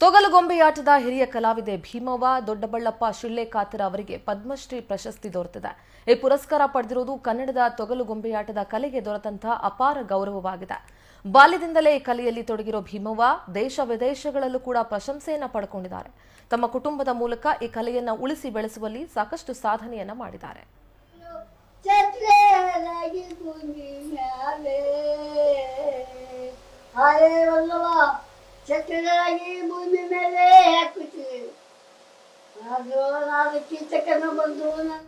ತೊಗಲುಗೊಂಬೆಯಾಟದ ಹಿರಿಯ ಕಲಾವಿದೆ ಭೀಮವ್ವ ದೊಡ್ಡಬಳ್ಳಪ್ಪ ಶಿಳ್ಳೆಕಾತರ ಅವರಿಗೆ ಪದ್ಮಶ್ರೀ ಪ್ರಶಸ್ತಿ ದೊರೆತಿದೆ. ಈ ಪುರಸ್ಕಾರ ಪಡೆದಿರುವುದು ಕನ್ನಡದ ತೊಗಲುಗೊಂಬೆಯಾಟದ ಕಲೆಗೆ ದೊರೆತಂತಹ ಅಪಾರ ಗೌರವವಾಗಿದೆ. ಬಾಲ್ಯದಿಂದಲೇ ಈ ಕಲೆಯಲ್ಲಿ ತೊಡಗಿರೋ ಭೀಮವ್ವ ದೇಶ ವಿದೇಶಗಳಲ್ಲೂ ಕೂಡ ಪ್ರಶಂಸೆಯನ್ನ ಪಡ್ಕೊಂಡಿದ್ದಾರೆ. ತಮ್ಮ ಕುಟುಂಬದ ಮೂಲಕ ಈ ಕಲೆಯನ್ನು ಉಳಿಸಿ ಬೆಳೆಸುವಲ್ಲಿ ಸಾಕಷ್ಟು ಸಾಧನೆಯನ್ನ ಮಾಡಿದ್ದಾರೆ. ಚಟ್ರೇರಾಗಿ ಭೂಮಿ ಮೇಲೆ ಹಾಕುತ್ತೀವಿ ಅದು ನಾನು ಕೀಚಕನ ಬಂದು ನಾನು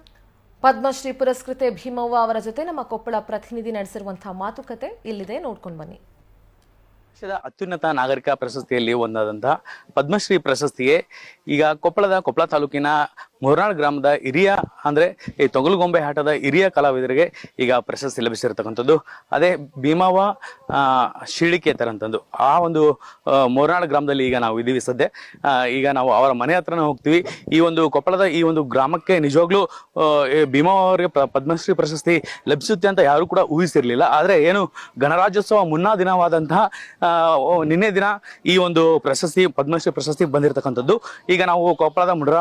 ಪದ್ಮಶ್ರೀ ಪುರಸ್ಕೃತೆ ಭೀಮವ್ವ ಅವರ ಜೊತೆ ನಮ್ಮ ಕೊಪ್ಪಳ ಪ್ರತಿನಿಧಿ ನಡೆಸಿರುವಂತಹ ಮಾತುಕತೆ ಇಲ್ಲಿದೆ. ನೋಡ್ಕೊಂಡು ಬನ್ನಿ. ದೇಶದ ಅತ್ಯುನ್ನತ ನಾಗರಿಕ ಪ್ರಶಸ್ತಿಯಲ್ಲಿ ಒಂದಾದಂತಹ ಪದ್ಮಶ್ರೀ ಪ್ರಶಸ್ತಿಗೆ ಈಗ ಕೊಪ್ಪಳದ ಕೊಪ್ಪಳ ತಾಲೂಕಿನ ಮುರ್ನಾಳ್ ಗ್ರಾಮದ ಹಿರಿಯ ಅಂದ್ರೆ ಈ ತೊಗಲುಗೊಂಬೆ ಆಟದ ಹಿರಿಯ ಕಲಾವಿದರಿಗೆ ಈಗ ಪ್ರಶಸ್ತಿ ಲಭಿಸಿರ್ತಕ್ಕಂಥದ್ದು. ಅದೇ ಭೀಮಾವ ಅಂತಂದು. ಆ ಒಂದು ಮೂರ್ನಾಳ್ ಗ್ರಾಮದಲ್ಲಿ ಈಗ ನಾವು ಇದೀವಿ ಸದ್ಯ. ಈಗ ನಾವು ಅವರ ಮನೆ ಹತ್ರನೇ ಹೋಗ್ತೀವಿ. ಈ ಒಂದು ಕೊಪ್ಪಳದ ಈ ಒಂದು ಗ್ರಾಮಕ್ಕೆ ನಿಜವಾಗ್ಲೂ ಭೀಮಾವ ಅವರಿಗೆ ಪದ್ಮಶ್ರೀ ಪ್ರಶಸ್ತಿ ಲಭಿಸುತ್ತೆ ಅಂತ ಯಾರು ಕೂಡ ಊಹಿಸಿರ್ಲಿಲ್ಲ. ಆದ್ರೆ ಏನು, ಗಣರಾಜ್ಯೋತ್ಸವ ಮುನ್ನಾ ದಿನವಾದಂತಹ ನಿನ್ನೆ ದಿನ ಈ ಒಂದು ಪ್ರಶಸ್ತಿ, ಪದ್ಮಶ್ರೀ ಪ್ರಶಸ್ತಿ ಬಂದಿರತಕ್ಕಂಥದ್ದು. ಈಗ ನಾವು ಕೊಪ್ಪಳದ ಮುಡ್ರ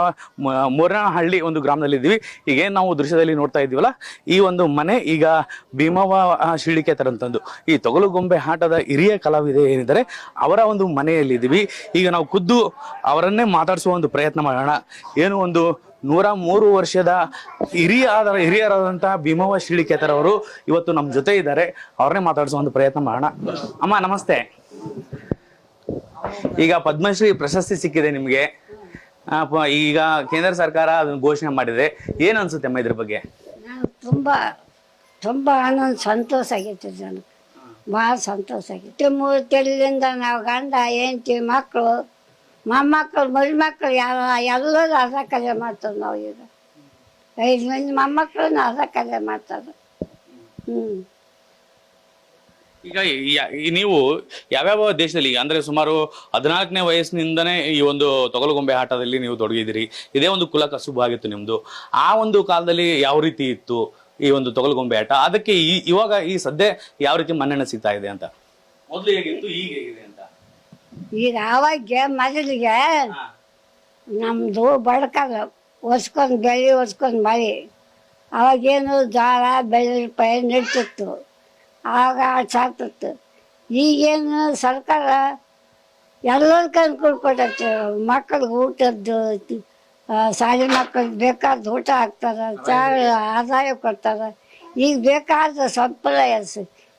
ಮೂರನಹಳ್ಳಿ ಒಂದು ಗ್ರಾಮದಲ್ಲಿ ಇದ್ದೀವಿ. ಈಗ ಏನು ನಾವು ದೃಶ್ಯದಲ್ಲಿ ನೋಡ್ತಾ ಇದ್ದೀವಲ್ಲ, ಈ ಒಂದು ಮನೆ ಈಗ ಭೀಮವ ಶಿಳಿಕೆ ತರಂತಂದು ಈ ತೊಗಲುಗೊಂಬೆ ಆಟದ ಹಿರಿಯ ಕಲಾವಿದೆ ಏನಿದ್ದಾರೆ, ಅವರ ಒಂದು ಮನೆಯಲ್ಲಿ ಇದ್ದೀವಿ. ಈಗ ನಾವು ಖುದ್ದು ಅವರನ್ನೇ ಮಾತಾಡಿಸುವ ಒಂದು ಪ್ರಯತ್ನ ಮಾಡೋಣ. ಏನು ಒಂದು ನೂರ ಮೂರು ವರ್ಷದ ಹಿರಿಯ ಆದ ಹಿರಿಯರಾದಂತಹ ಭೀಮವ ಶಿಳಿಕೆತರ ಅವರು ಇವತ್ತು ನಮ್ಮ ಜೊತೆ ಇದ್ದಾರೆ. ಅವ್ರನ್ನೇ ಮಾತಾಡಿಸುವ ಒಂದು ಪ್ರಯತ್ನ ಮಾಡೋಣ. ಅಮ್ಮ, ನಮಸ್ತೆ. ಈಗ ಪದ್ಮಶ್ರೀ ಪ್ರಶಸ್ತಿ ಸಿಕ್ಕಿದೆ ನಿಮಗೆ. ಈಗ ಕೇಂದ್ರ ಸರ್ಕಾರ ಅದನ್ನ ಘೋಷಣೆ ಮಾಡಿದೆ ಏನ್ ಅನ್ಸುತ್ತೆ ಇದ್ರ ಬಗ್ಗೆ? ತುಂಬ ತುಂಬ ಆನಂದ, ಸಂತೋಷ ಆಗೈತೆ ಜನ ಭಾಳ ಸಂತೋಷ ಆಗೈತೆ. ಮೂರು ತೆಲಿಂದ ನಾವು ಗಂಡ, ಹೆಂಡತಿ, ಮಕ್ಕಳು, ಮೊಮ್ಮಕ್ಕಳು ಮರಿಮಕ್ಕಳು ಯಾವ, ಎಲ್ಲರೂ ಅರ್ಧ ಕಲೆ ಮಾಡ್ತಾರೆ ನಾವು ಈಗ ಐದು ಮಂದಿ ಮೊಮ್ಮಕ್ಕಳನ್ನ ಅರ್ಧ ಕಲೆ ಮಾಡ್ತಾರೆ. ಹ್ಞೂ ಈಗ ಯ- ಈ ನೀವು ಯಾವ್ಯಾವ ದೇಶದಲ್ಲಿ ಈಗ ಅಂದ್ರೆ ಸುಮಾರು ಹದಿನಾಲ್ಕನೇ ವಯಸ್ಸಿನಿಂದನೇ ಈ ಒಂದು ತೊಗಲುಗೊಂಬೆ ಆಟದಲ್ಲಿ ನೀವು ತೊಡಗಿದಿರಿ ಇದೇ ಒಂದು ಕುಲ ಕಸುಬು ಆಗಿತ್ತು ನಿಮ್ದು. ಆ ಒಂದು ಕಾಲದಲ್ಲಿ ಯಾವ ರೀತಿ ಇತ್ತು ಈ ಒಂದು ತೊಗಲುಗೊಂಬೆ ಆಟ? ಅದಕ್ಕೆ ಈ- ಇವಾಗ ಈ ಸದ್ಯ ಯಾವ ರೀತಿ ಮನ್ನಣೆ ಸಿಗ್ತಾ ಇದೆ ಅಂತ? ಮೊದಲು ಹೇಗಿತ್ತು ಈಗ ಹೇಗಿದೆ ಅಂತ? ಈಗ ಆವಾಗ ಮೊದಲಿಗೆ ನಮ್ಮದು ಬಡ್ಕದ ಒಸ್ಕೊಂಡು ಬೆಳೆ ಒಸ್ಕೊಂಡು ಮಳೆ. ಅವಾಗೇನು ಜೋಳ ಬೆಳೆ ಪೈ ನಡೀತಿತ್ತು. ಆವಾಗ ಸಾಕ್ತಿತ್ತು ಈಗೇನು ಸರ್ಕಾರ ಎಲ್ಲದಕ್ಕೆ ಅನುಕೂಲ ಕೊಟ್ಟೈತೆ ಮಕ್ಕಳಿಗೆ ಊಟದ್ದು ಶಾಲೆ ಮಕ್ಕಳಿಗೆ ಬೇಕಾದ ಊಟ ಹಾಕ್ತಾರೆ ಚಾ ಆದಾಯ ಕೊಡ್ತಾರೆ. ಈಗ ಬೇಕಾದ ಸಂಪ್ರದಾಯ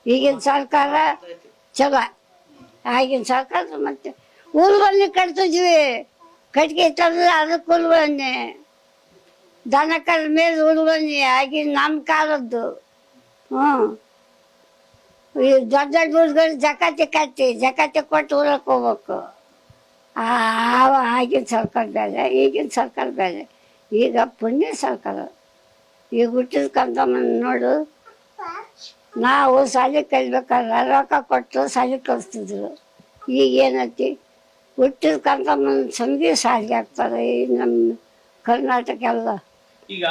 ಈಗಿನ ಸರ್ಕಾರ ಚಲೋ. ಆಗಿನ ಸರ್ಕಾರ ಮತ್ತೆ ಹುಲ್ಬನ್ನಿ ಕಟ್ತಿದ್ವಿ. ಕಟ್ಗೆ ತಂದ್ರೆ ಅದಕ್ಕೆ ಹುಲ್ಬನ್ನಿ ದನ ಕರ ಮೇಲೆ ಹುಲ್ಬನ್ನಿ ಆಗಿನ ನಮ್ಮ ಕಾಲದ್ದು. ಹ್ಞೂ ದೊಡ್ಡ ದೊಡ್ಡ ಊರುಗಳು ಜಕಾತಿ ಕಟ್ಟಿ ಜಕಾತಿ ಕೊಟ್ಟು ಊರಕ್ಕೆ ಹೋಗ್ಬೇಕು ಆವ ಆಗಿನ ಸರ್ಕಾರ ಬೇರೆ ಈಗಿನ ಸರ್ಕಾರ ಬೇರೆ ಈಗ ಪುಣ್ಯ ಸರ್ಕಾರ ಈಗ ಹುಟ್ಟಿದ ಕಂದಮ್ಮನ ನೋಡು ನಾವು ಶಾಲೆ ಕಲಿಬೇಕಾದ್ರೆ ರೊಕ್ಕ ಕೊಟ್ಟು ಶಾಲೆ ಕಲಿಸ್ತಿದ್ರು ಈಗ ಏನೈತಿ ಹುಟ್ಟಿದ ಕಂದಮ್ಮನ ಸಂಗಿ ಶಾಲೆ ಆಗ್ತಾರೆ ಈ ನಮ್ಮ ಕರ್ನಾಟಕ ಎಲ್ಲ ಈಗ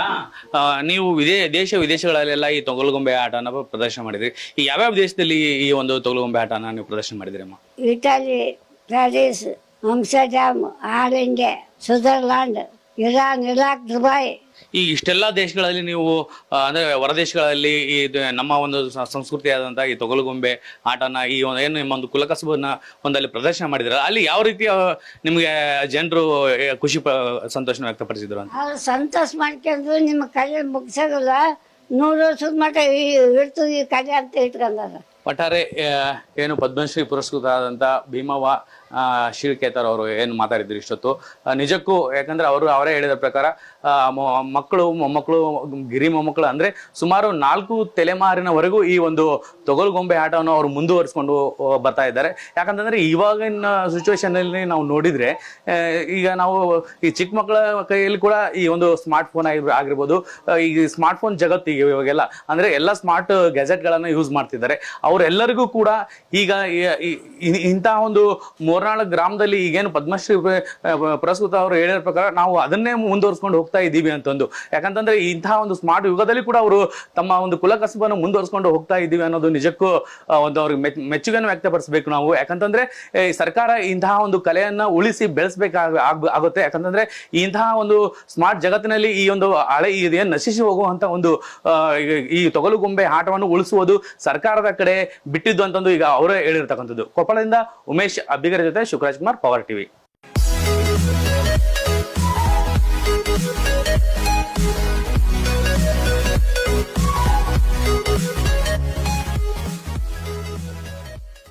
ನೀವು ವಿದೇ, ದೇಶ ವಿದೇಶಗಳಲ್ಲೆಲ್ಲ ಈ ತೊಗಲುಗೊಂಬೆ ಆಟನ ಪ್ರದರ್ಶನ ಮಾಡಿದ್ರಿ. ಈ ಯಾವ್ಯಾವ ದೇಶದಲ್ಲಿ ಈ ಒಂದು ತೊಗಲುಗೊಂಬೆ ಆಟನ ನೀವು ಪ್ರದರ್ಶನ ಮಾಡಿದ್ರಿ ಅಮ್ಮ? Italy, Paris, Amsterdam all India Switzerland. Iran Iraq Dubai. ಈ ಇಷ್ಟೆಲ್ಲಾ ದೇಶಗಳಲ್ಲಿ ನೀವು ಆ, ಅಂದ್ರೆ ಹೊರದೇಶಗಳಲ್ಲಿ ಈ ಇದು ನಮ್ಮ ಒಂದು ಸಂಸ್ಕೃತಿ ಆದಂತಹ ಈ ತೊಗಲುಗೊಂಬೆ ಆಟನ ಈ ಒಂದು ಏನು ನಿಮ್ಮ ಒಂದು ಕುಲಕಸಬನ್ನ ಒಂದಲ್ಲಿ ಪ್ರದರ್ಶನ ಮಾಡಿದ್ರ ಅಲ್ಲಿ ಯಾವ ರೀತಿಯ ನಿಮಗೆ ಜನರು ಖುಷಿ ಪ ಸಂತೋಷ ವ್ಯಕ್ತಪಡಿಸಿದ್ರು ಅಂತ? ಅವ್ರು ಸಂತೋಷ ಮಾಡ್ಕೊಂಡು ನಿಮ್ಮ ಕಲೆ ಮುಗಿಸೋದಿಲ್ಲ ನೂರು ವರ್ಷದ ಮಟ್ಟ ಇರ್ತದೆ ಈ ಕಲೆ ಅಂತ ಇಟ್ಕೊಂಡಾರ ಒಟ್ಟಾರೆ ಆ, ಏನು ಪದ್ಮಶ್ರೀ ಪುರಸ್ಕೃತ ಆದಂತ ಭೀಮವ್ವ ಆ, ಶಿಳ್ಕೇತರ್ ಅವರು ಏನು ಮಾತಾಡಿದ್ರು ಇಷ್ಟೊತ್ತು. ನಿಜಕ್ಕೂ ಯಾಕಂದ್ರೆ ಅವರು ಅವರೇ ಹೇಳಿದ ಪ್ರಕಾರ ಮಕ್ಕಳು ಮೊಮ್ಮಕ್ಕಳು ಗಿರಿ ಮೊಮ್ಮಕ್ಕಳು ಅಂದ್ರೆ ಸುಮಾರು ನಾಲ್ಕು ತಲೆಮಾರಿನವರೆಗೂ ಈ ಒಂದು ತೊಗಲುಗೊಂಬೆ ಆಟವನ್ನು ಅವರು ಮುಂದುವರಿಸ್ಕೊಂಡು ಬರ್ತಾ ಇದ್ದಾರೆ. ಯಾಕಂತಂದ್ರೆ ಇವಾಗಿನ ಸಿಚುವೇಶನ್ ಅಲ್ಲಿ ನಾವು ನೋಡಿದ್ರೆ ಈಗ ನಾವು ಈ ಚಿಕ್ಕ ಮಕ್ಕಳ ಕೈಯಲ್ಲಿ ಕೂಡ ಈ ಒಂದು ಸ್ಮಾರ್ಟ್ ಫೋನ್ ಆಗಿರ್ಬೋದು. ಈ ಸ್ಮಾರ್ಟ್ ಫೋನ್ ಜಗತ್ತಿಗೆ ಇವಾಗೆಲ್ಲ ಅಂದ್ರೆ ಎಲ್ಲ ಸ್ಮಾರ್ಟ್ ಗ್ಯಾಜೆಟ್ ಗಳನ್ನ ಯೂಸ್ ಮಾಡ್ತಿದ್ದಾರೆ. ಅವರೆಲ್ಲರಿಗೂ ಕೂಡ ಈಗ ಇಂತಹ ಒಂದು ಮೂರ್ನಾಲ್ಕು ಮೂರ್ನಾಲ್ಕು ಗ್ರಾಮದಲ್ಲಿ ಈಗೇನು ಪದ್ಮಶ್ರೀ ಪುರಸ್ಕೃತ ಅವರು ಹೇಳಿರೋ ಪ್ರಕಾರ ನಾವು ಅದನ್ನೇ ಮುಂದುವರಿಸ್ಕೊಂಡು ಹೋಗ್ತಾ ಇದ್ದೀವಿ ಅಂತಂದು. ಯಾಕಂತಂದ್ರೆ ಇಂತಹ ಒಂದು ಸ್ಮಾರ್ಟ್ ಯುಗದಲ್ಲಿ ಕೂಡ ಅವರು ತಮ್ಮ ಒಂದು ಕುಲ ಕಸಬನ್ನು ಮುಂದುವರ್ಸ್ಕೊಂಡು ಹೋಗ್ತಾ ಇದ್ದೀವಿ ಅನ್ನೋದು ನಿಜಕ್ಕೂ ಒಂದು ಅವ್ರಿಗೆ ಮೆಚ್- ಮೆಚ್ಚುಗೆಯನ್ನು ವ್ಯಕ್ತಪಡಿಸಬೇಕು ನಾವು. ಯಾಕಂತಂದ್ರೆ ಸರ್ಕಾರ ಇಂತಹ ಒಂದು ಕಲೆಯನ್ನ ಉಳಿಸಿ ಬೆಳೆಸಬೇಕಾಗ ಆಗುತ್ತೆ. ಯಾಕಂತಂದ್ರೆ ಇಂತಹ ಒಂದು ಸ್ಮಾರ್ಟ್ ಜಗತ್ತಿನಲ್ಲಿ ಈ ಒಂದು ಹಳೆ ಇದೇನು ನಶಿಸಿ ಹೋಗುವಂತ ಒಂದು ಈ- ಈ ತೊಗಲುಗೊಂಬೆ ಆಟವನ್ನು ಉಳಿಸುವುದು ಸರ್ಕಾರದ ಕಡೆ ಬಿಟ್ಟಿದ್ದು ಅಂತಂದು ಈಗ ಅವರೇ ಹೇಳಿರ್ತಕ್ಕಂಥದ್ದು. ಕೊಪ್ಪಳದಿಂದ ಉಮೇಶ್ ಅಬ್ಬಿಗರ జొతే శుక్రాజ్ కుమార్ పవర్ టీవీ.